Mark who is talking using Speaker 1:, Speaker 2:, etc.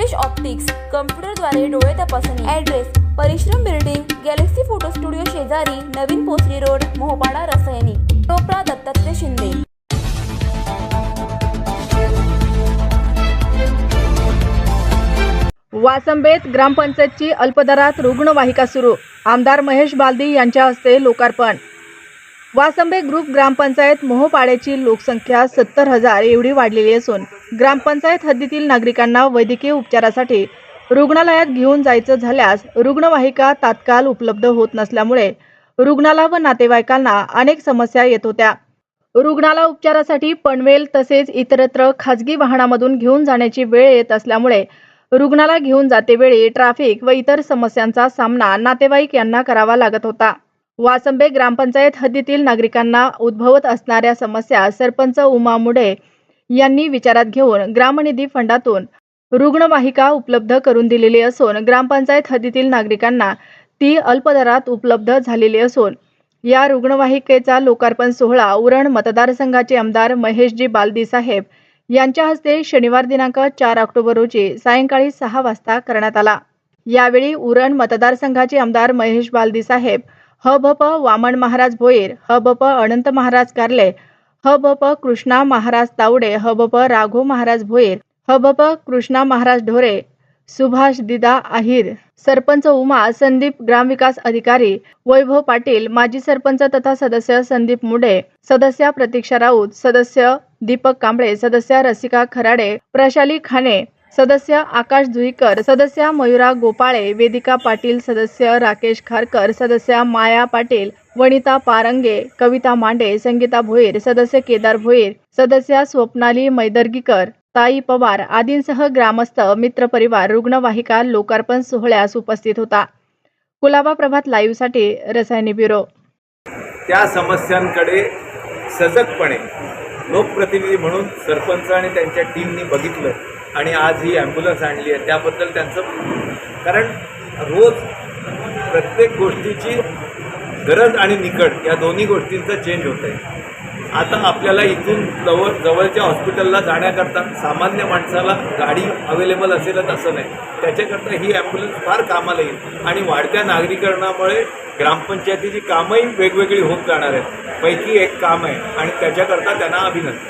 Speaker 1: Deepesh optics कम्प्युटरद्वारे डोळे तपासणी. Address परिश्रम बिल्डिंग गॅलेक्सी फोटो स्टुडिओ शेजारी नवीन पोसरी रोड मोहपाडा रसायनी. टोपरा दत्तात्रय शिंदे.
Speaker 2: वासंबेत ग्रामपंचायतची अल्पदरात रुग्णवाहिका सुरू. आमदार महेश बालदी यांच्या हस्ते लोकार्पण. वासंबे ग्रुप ग्रामपंचायत मोहपाड्याची लोकसंख्या सत्तर हजार एवढी वाढलेली असून ग्रामपंचायत हद्दीतील नागरिकांना वैद्यकीय उपचारासाठी रुग्णालयात घेऊन जायचं झाल्यास रुग्णवाहिका तात्काळ उपलब्ध होत नसल्यामुळे रुग्णाला व नातेवाईकांना अनेक समस्या येत होत्या. रुग्णाला उपचारासाठी पनवेल तसेच इतरत्र खाजगी वाहनामधून घेऊन जाण्याची वेळ येत असल्यामुळे रुग्णाला घेऊन जातेवेळी ट्रॅफिक व इतर समस्यांचा सामना नातेवाईक यांना करावा लागत होता. वासंबे ग्रामपंचायत हद्दीतील नागरिकांना उद्भवत असणाऱ्या समस्या सरपंच उमा मुडे यांनी विचारात घेऊन ग्रामनिधी फंडातून रुग्णवाहिका उपलब्ध करून दिलेली असून ग्रामपंचायत हद्दीतील नागरिकांना ती अल्पदरात उपलब्ध झालेली असून या रुग्णवाहिकेचा लोकार्पण सोहळा उरण मतदारसंघाचे आमदार महेशजी बालदी साहेब यांच्या हस्ते शनिवार दिनांक चार ऑक्टोबर रोजी सायंकाळी सहा वाजता करण्यात आला. यावेळी उरण मतदारसंघाचे आमदार महेश बालदी साहेब ह भ प वामन महाराज भोईर ह प प अनंत महाराज कारले ह ब प कृष्णा महाराज तावडे ह ब प राघो महाराज भोईर ह ब प कृष्णा महाराज ढोरे सुभाष दिदा आहिर सरपंच उमा संदीप ग्रामविकास अधिकारी वैभव पाटील माजी सरपंच तथा सदस्य संदीप मुडे सदस्य प्रतीक्षा राऊत सदस्य दीपक कांबळे सदस्य रसिका खराडे प्रशाली खाने सदस्य आकाश जुईकर सदस्य मयुरा गोपाळे वेदिका पाटील सदस्य राकेश खारकर सदस्य माया पाटील वनिता पारंगे कविता मांडे संगीता भोईर सदस्य केदार भोईर सदस्य स्वप्नाली मैदर्गीकर ताई पवार आदींसह ग्रामस्थ मित्रपरिवार रुग्णवाहिका लोकार्पण सोहळ्यास उपस्थित होता. कुलाबा प्रभात लाईव्हसाठी रसायनी ब्युरो.
Speaker 3: त्या समस्यांकडे सजगपणे लोकप्रतिनिधी म्हणून सरपंच आणि त्यांच्या टीमनी बघितलं. आणि आज ही ॲम्ब्युलन्स आणली आहे. त्याबद्दल त्यांचं कारण रोज प्रत्येक गोष्टीची गरज आणि निकड या दोन्ही गोष्टींचं चेंज होतं आहे आता आपल्याला इथून जवळ जवळच्या हॉस्पिटलला जाण्याकरता सामान्य माणसाला गाडी अवेलेबल असेलच असं नाही. त्याच्याकरता ही ॲम्ब्युलन्स फार कामाला येईल. आणि वाढत्या नागरीकरणामुळे ग्रामपंचायतीची कामंही वेगवेगळी होत जाणार आहेत. पैकी एक काम आहे आणि त्याच्याकरता त्यांना अभिनंदन.